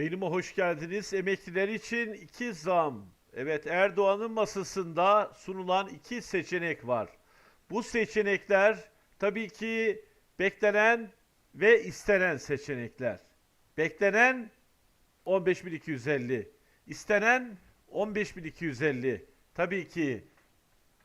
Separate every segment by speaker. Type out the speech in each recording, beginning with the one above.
Speaker 1: Yayınıma hoş geldiniz. Emekliler için iki zam. Evet Erdoğan'ın masasında sunulan iki seçenek var. Bu seçenekler tabii ki beklenen ve istenen seçenekler. Beklenen 15.250. İstenen 15.250. Tabii ki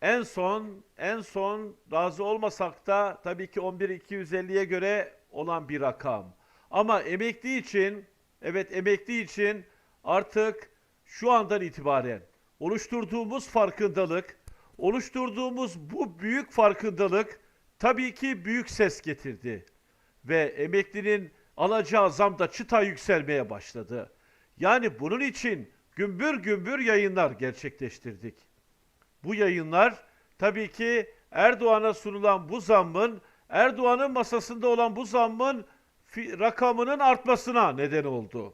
Speaker 1: en son en son razı olmasak da tabii ki 11.250'ye göre olan bir rakam. Ama emekli için evet emekli için artık şu andan itibaren oluşturduğumuz farkındalık, oluşturduğumuz bu büyük farkındalık tabii ki büyük ses getirdi ve emeklinin alacağı zam da çıta yükselmeye başladı. Yani bunun için gümbür gümbür yayınlar gerçekleştirdik. Bu yayınlar tabii ki Erdoğan'a sunulan bu zammın, Erdoğan'ın masasında olan bu zammın rakamının artmasına neden oldu.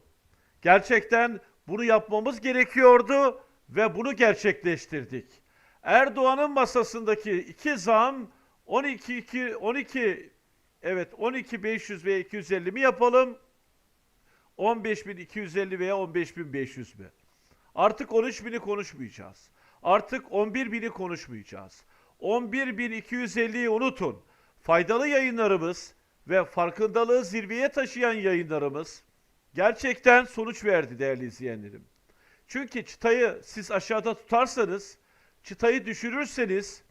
Speaker 1: Gerçekten bunu yapmamız gerekiyordu ve bunu gerçekleştirdik. Erdoğan'ın masasındaki iki zam 12 2 12 evet 12 500 ve 250 mi yapalım? 15.250 veya 15.500 mi? Artık 13.000'i konuşmayacağız. Artık 11.000'i konuşmayacağız. 11.250'yi unutun. Faydalı yayınlarımız ve farkındalığı zirveye taşıyan yayınlarımız gerçekten sonuç verdi değerli izleyenlerim. Çünkü çıtayı siz aşağıda tutarsanız, çıtayı düşürürseniz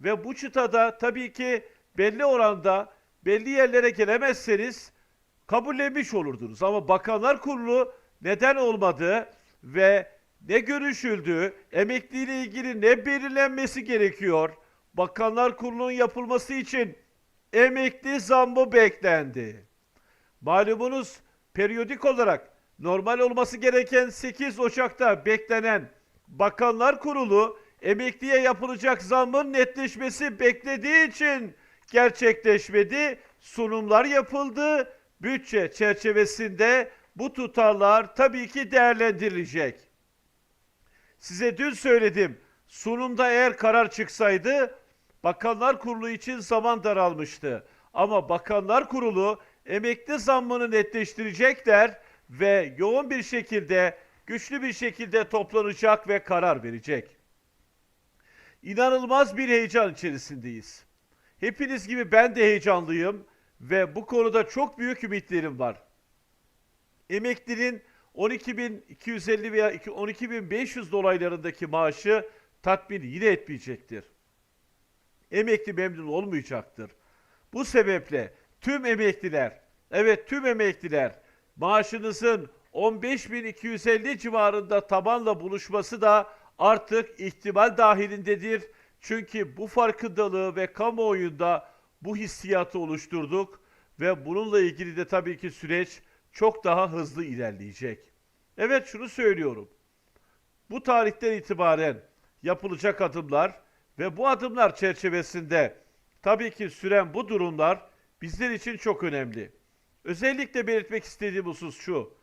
Speaker 1: ve bu çıtada tabii ki belli oranda belli yerlere gelemezseniz kabullenmiş olurdunuz. Ama Bakanlar Kurulu neden olmadı ve ne görüşüldü, emekliyle ilgili ne belirlenmesi gerekiyor? Bakanlar Kurulu'nun yapılması için emekli zammı beklendi. Malumunuz periyodik olarak normal olması gereken 8 Ocak'ta beklenen Bakanlar Kurulu emekliye yapılacak zammın netleşmesi beklediği için gerçekleşmedi. Sunumlar yapıldı. Bütçe çerçevesinde bu tutarlar tabii ki değerlendirilecek. Size dün söyledim. Sunumda eğer karar çıksaydı Bakanlar Kurulu için zaman daralmıştı. Ama Bakanlar Kurulu emekli zammını netleştirecekler ve yoğun bir şekilde, güçlü bir şekilde toplanacak ve karar verecek. İnanılmaz bir heyecan içerisindeyiz. Hepiniz gibi ben de heyecanlıyım ve bu konuda çok büyük ümitlerim var. Emeklinin 12.250 veya 12.500 dolaylarındaki maaşı tatmin yine etmeyecektir. Emekli memnun olmayacaktır. Bu sebeple tüm emekliler, evet tüm emekliler maaşınızın 15.250 civarında tabanla buluşması da artık ihtimal dahilindedir. Çünkü bu farkındalığı ve kamuoyunda bu hissiyatı oluşturduk ve bununla ilgili de tabii ki süreç çok daha hızlı ilerleyecek. Evet şunu söylüyorum. Bu tarihten itibaren yapılacak adımlar ve bu adımlar çerçevesinde tabii ki süren bu durumlar bizler için çok önemli. Özellikle belirtmek istediğim husus şu.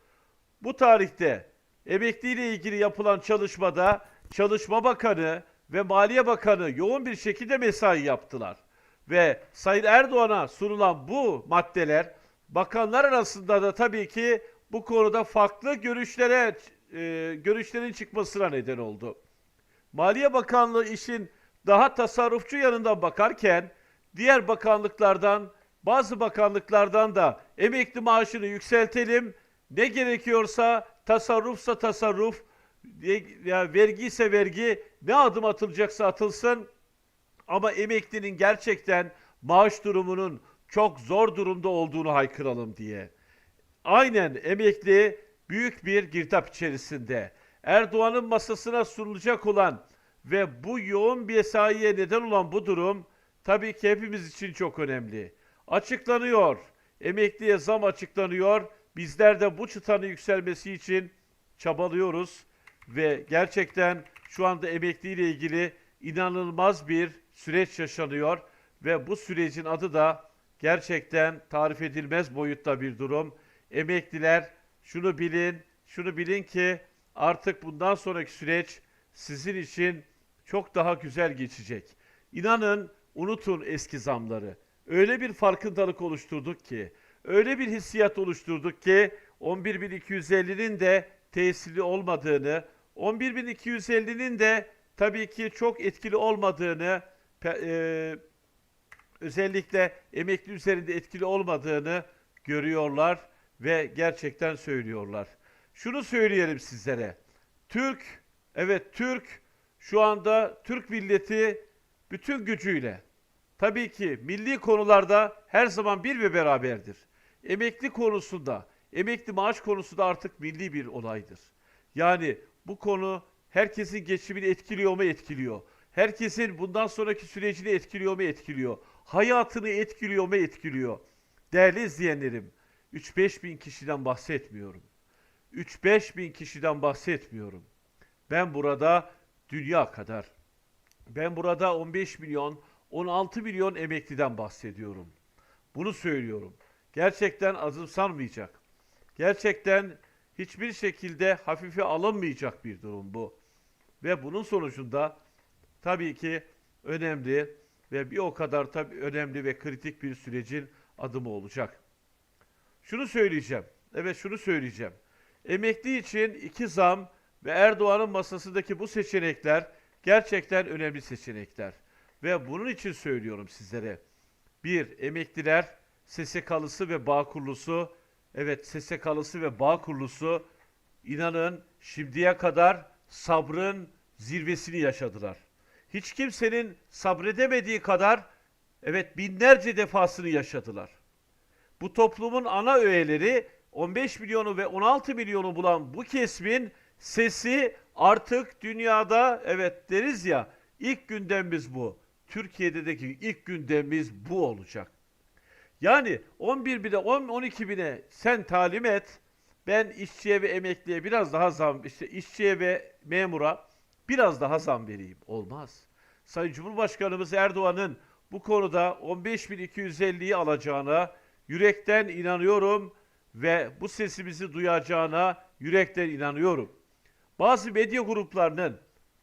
Speaker 1: Bu tarihte emekliyle ilgili yapılan çalışmada Çalışma Bakanı ve Maliye Bakanı yoğun bir şekilde mesai yaptılar. Ve Sayın Erdoğan'a sunulan bu maddeler bakanlar arasında da tabii ki bu konuda farklı görüşlere e, görüşlerin çıkmasına neden oldu. Maliye Bakanlığı işin daha tasarrufçu yanından bakarken diğer bakanlıklardan bazı bakanlıklardan da emekli maaşını yükseltelim. Ne gerekiyorsa tasarrufsa tasarruf, ya vergi ise vergi, ne adım atılacaksa atılsın. Ama emeklinin gerçekten maaş durumunun çok zor durumda olduğunu haykıralım diye. Aynen emekli büyük bir girdap içerisinde. Erdoğan'ın masasına sunulacak olan ve bu yoğun bir mesaiye neden olan bu durum tabii ki hepimiz için çok önemli. Açıklanıyor. Emekliye zam açıklanıyor. Bizler de bu çıtanın yükselmesi için çabalıyoruz ve gerçekten şu anda emekliyle ilgili inanılmaz bir süreç yaşanıyor ve bu sürecin adı da gerçekten tarif edilmez boyutta bir durum. Emekliler şunu bilin, şunu bilin ki artık bundan sonraki süreç sizin için çok daha güzel geçecek. İnanın unutun eski zamları. Öyle bir farkındalık oluşturduk ki, öyle bir hissiyat oluşturduk ki 11.250'nin de tesirli olmadığını, 11.250'nin de tabii ki çok etkili olmadığını, e, özellikle emekli üzerinde etkili olmadığını görüyorlar ve gerçekten söylüyorlar. Şunu söyleyelim sizlere. Türk, evet Türk şu anda Türk milleti bütün gücüyle tabii ki milli konularda her zaman bir ve beraberdir. Emekli konusunda, emekli maaş konusunda artık milli bir olaydır. Yani bu konu herkesin geçimini etkiliyor mu etkiliyor. Herkesin bundan sonraki sürecini etkiliyor mu etkiliyor. Hayatını etkiliyor mu etkiliyor. Değerli izleyenlerim, 3-5 bin kişiden bahsetmiyorum. 3-5 bin kişiden bahsetmiyorum. Ben burada dünya kadar, ben burada 15 milyon, 16 milyon emekliden bahsediyorum. Bunu söylüyorum. Gerçekten azımsanmayacak. Gerçekten hiçbir şekilde hafife alınmayacak bir durum bu. Ve bunun sonucunda tabii ki önemli ve bir o kadar tabii önemli ve kritik bir sürecin adımı olacak. Şunu söyleyeceğim. Evet şunu söyleyeceğim. Emekli için iki zam ve Erdoğan'ın masasındaki bu seçenekler gerçekten önemli seçenekler. Ve bunun için söylüyorum sizlere. Bir, emekliler SSK'lısı ve Bağkurlusu, evet SSK'lısı ve Bağkurlusu inanın şimdiye kadar sabrın zirvesini yaşadılar. Hiç kimsenin sabredemediği kadar evet binlerce defasını yaşadılar. Bu toplumun ana öğeleri 15 milyonu ve 16 milyonu bulan bu kesmin sesi artık dünyada evet deriz ya ilk gündemimiz bu. Türkiye'deki ilk gündemimiz bu olacak. Yani 11 bine 10 12 bine sen talim et. Ben işçiye ve emekliye biraz daha zam işte işçiye ve memura biraz daha zam vereyim. Olmaz. Sayın Cumhurbaşkanımız Erdoğan'ın bu konuda 15.250'yi alacağına yürekten inanıyorum ve bu sesimizi duyacağına yürekten inanıyorum. Bazı medya gruplarının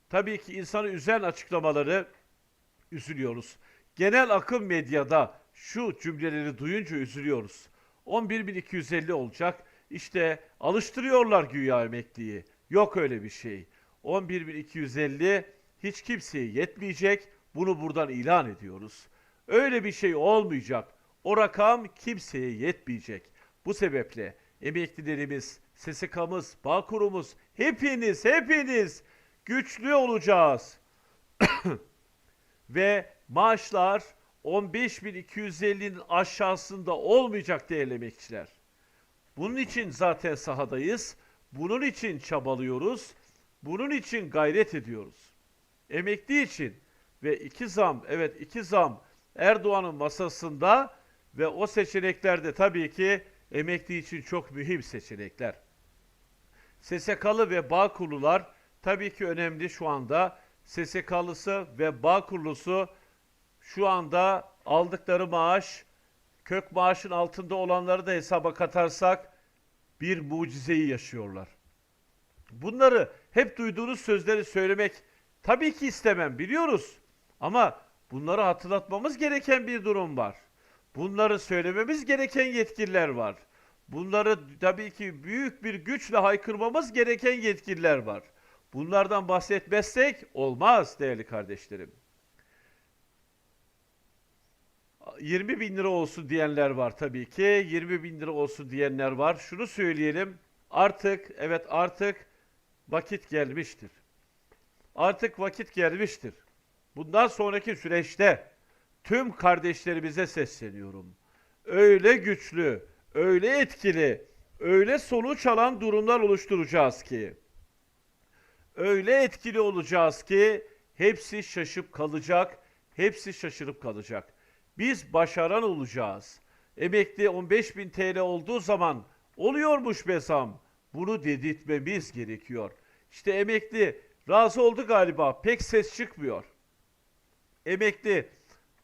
Speaker 1: tabii ki insanı üzen açıklamaları üzülüyoruz. Genel akım medyada şu cümleleri duyunca üzülüyoruz. 11.250 olacak. İşte alıştırıyorlar güya emekliyi. Yok öyle bir şey. 11.250 hiç kimseye yetmeyecek. Bunu buradan ilan ediyoruz. Öyle bir şey olmayacak. O rakam kimseye yetmeyecek. Bu sebeple emeklilerimiz, SSK'mız, Bağkur'umuz hepiniz hepiniz güçlü olacağız. Ve maaşlar 15.250'nin aşağısında olmayacak değerli emekçiler. Bunun için zaten sahadayız. Bunun için çabalıyoruz. Bunun için gayret ediyoruz. Emekli için ve iki zam, evet iki zam Erdoğan'ın masasında ve o seçenekler de tabii ki emekli için çok mühim seçenekler. SSK'lı ve Bağkurlular tabii ki önemli şu anda. SSK'lısı ve Bağkurlusu şu anda aldıkları maaş kök maaşın altında olanları da hesaba katarsak bir mucizeyi yaşıyorlar. Bunları hep duyduğunuz sözleri söylemek tabii ki istemem biliyoruz. Ama bunları hatırlatmamız gereken bir durum var. Bunları söylememiz gereken yetkililer var. Bunları tabii ki büyük bir güçle haykırmamız gereken yetkililer var. Bunlardan bahsetmezsek olmaz değerli kardeşlerim. 20 bin lira olsun diyenler var tabii ki. 20 bin lira olsun diyenler var. Şunu söyleyelim. Artık evet artık vakit gelmiştir. Artık vakit gelmiştir. Bundan sonraki süreçte tüm kardeşlerimize sesleniyorum. Öyle güçlü, öyle etkili, öyle sonuç alan durumlar oluşturacağız ki öyle etkili olacağız ki hepsi şaşıp kalacak, hepsi şaşırıp kalacak. Biz başaran olacağız. Emekli 15 bin TL olduğu zaman oluyormuş be zam. Bunu dedirtmemiz gerekiyor. İşte emekli razı oldu galiba. Pek ses çıkmıyor. Emekli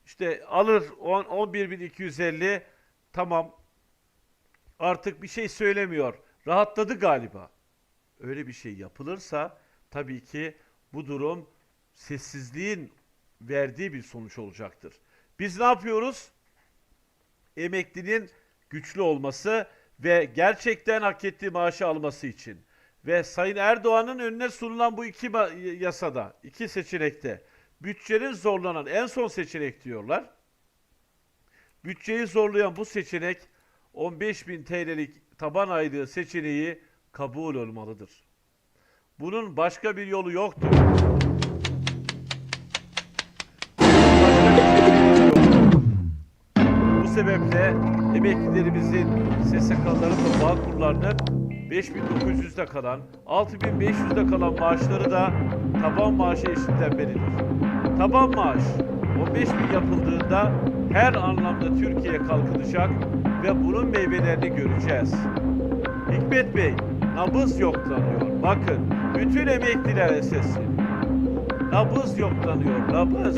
Speaker 1: işte alır 10 11.250 tamam artık bir şey söylemiyor. Rahatladı galiba. Öyle bir şey yapılırsa tabii ki bu durum sessizliğin verdiği bir sonuç olacaktır. Biz ne yapıyoruz? Emeklinin güçlü olması ve gerçekten hak ettiği maaşı alması için ve Sayın Erdoğan'ın önüne sunulan bu iki yasada, iki seçenekte bütçenin zorlanan en son seçenek diyorlar. Bütçeyi zorlayan bu seçenek 15.000 TL'lik taban aylığı seçeneği kabul olmalıdır. Bunun başka bir yolu yoktur. Bu sebeple emeklilerimizin SSK'ların ve Bağkurlarının 5900'de kalan, 6500'de kalan maaşları da taban maaşı eşitlenmelidir. Taban maaş 15 bin yapıldığında her anlamda Türkiye kalkınacak ve bunun meyvelerini göreceğiz. Hikmet Bey, nabız yoklanıyor. Bakın, bütün emeklilere sesleniyorum. Nabız yoklanıyor, nabız.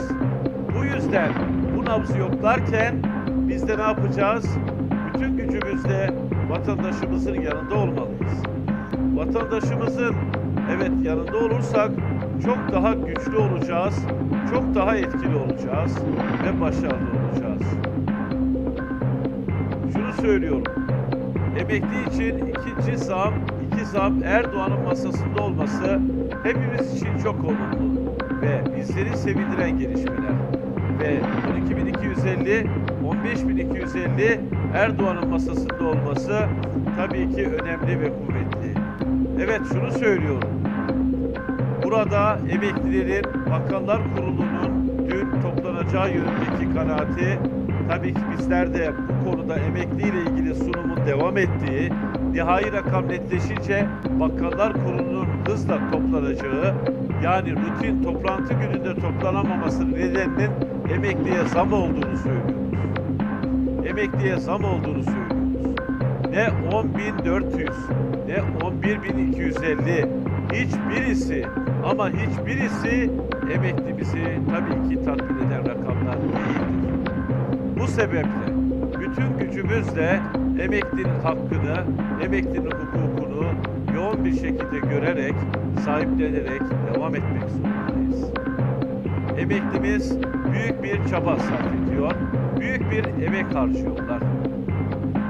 Speaker 1: Bu yüzden bu nabzı yoklarken biz de ne yapacağız? Bütün gücümüzle vatandaşımızın yanında olmalıyız. Vatandaşımızın evet yanında olursak çok daha güçlü olacağız, çok daha etkili olacağız ve başarılı olacağız. Şunu söylüyorum. Emekli için ikinci zam, iki zam Erdoğan'ın masasında olması hepimiz için çok olumlu ve bizleri sevindiren gelişmeler. Ve 12.250, 15.250 Erdoğan'ın masasında olması tabii ki önemli ve kuvvetli. Evet şunu söylüyorum. Burada emeklilerin Bakanlar Kurulu'nun dün toplanacağı yönündeki kanaati tabii ki bizler de bu konuda emekliyle ilgili sunumun devam ettiği, nihai rakam netleşince Bakanlar Kurulu'nun hızla toplanacağı, yani rutin toplantı gününde toplanamamasının nedeninin emekliye zam olduğunu söylüyoruz. Emekliye zam olduğunu söylüyoruz. Ne 10.400 ne 11.250 hiçbirisi ama hiçbirisi emeklimizi tabii ki tatmin eden rakamlar değildir. Bu sebeple bütün gücümüzle emeklinin hakkını, emeklinin hukukunu yoğun bir şekilde görerek, sahiplenerek devam etmek zorundayız. Emeklimiz büyük bir çaba sarf ediyor, büyük bir emek harcıyorlar.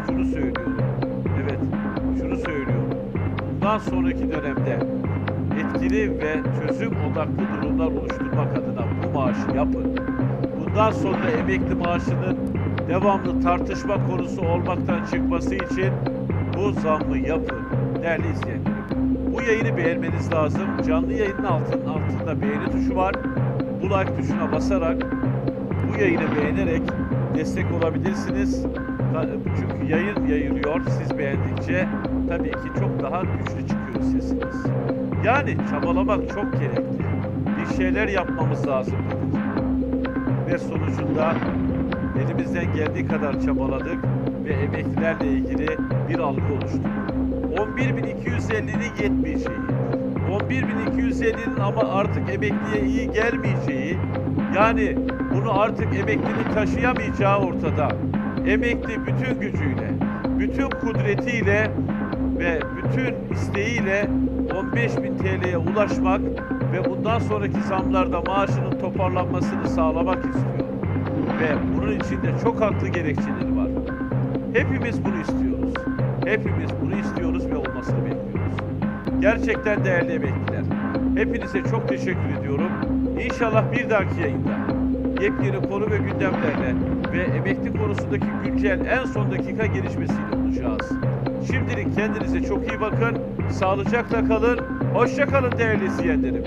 Speaker 1: Şunu söylüyorum. Bundan sonraki dönemde etkili ve çözüm odaklı durumlar oluşturmak adına bu maaşı yapın. Bundan sonra emekli maaşının devamlı tartışma konusu olmaktan çıkması için bu zammı yapın değerli izleyenlerim. Bu yayını beğenmeniz lazım. Canlı yayının altının altında beğeni tuşu var. Bu like tuşuna basarak bu yayını beğenerek destek olabilirsiniz. Çünkü yayın yayılıyor. Siz beğendikçe tabii ki çok daha güçlü çıkıyor sesiniz. Yani çabalamak çok gerekli. Bir şeyler yapmamız lazım dedik. Ve sonucunda elimizden geldiği kadar çabaladık ve emeklilerle ilgili bir algı oluşturduk. 11.250'nin yetmeyeceği, 11.250'nin ama artık emekliye iyi gelmeyeceği, yani bunu artık emeklinin taşıyamayacağı ortada. Emekli bütün gücüyle, bütün kudretiyle ve bütün isteğiyle 15.000 TL'ye ulaşmak ve bundan sonraki zamlarda maaşının toparlanmasını sağlamak istiyor. Ve bunun içinde çok haklı gerekçeleri var. Hepimiz bunu istiyoruz. Hepimiz bunu istiyoruz ve olmasını bekliyoruz. Gerçekten değerli emekliler. Hepinize çok teşekkür ediyorum. İnşallah bir dahaki yayında yepyeni konu ve gündemlerle ve emekli konusundaki güncel en son dakika gelişmesiyle olacağız. Şimdilik kendinize çok iyi bakın. Sağlıcakla kalın. Hoşça kalın değerli izleyenlerim.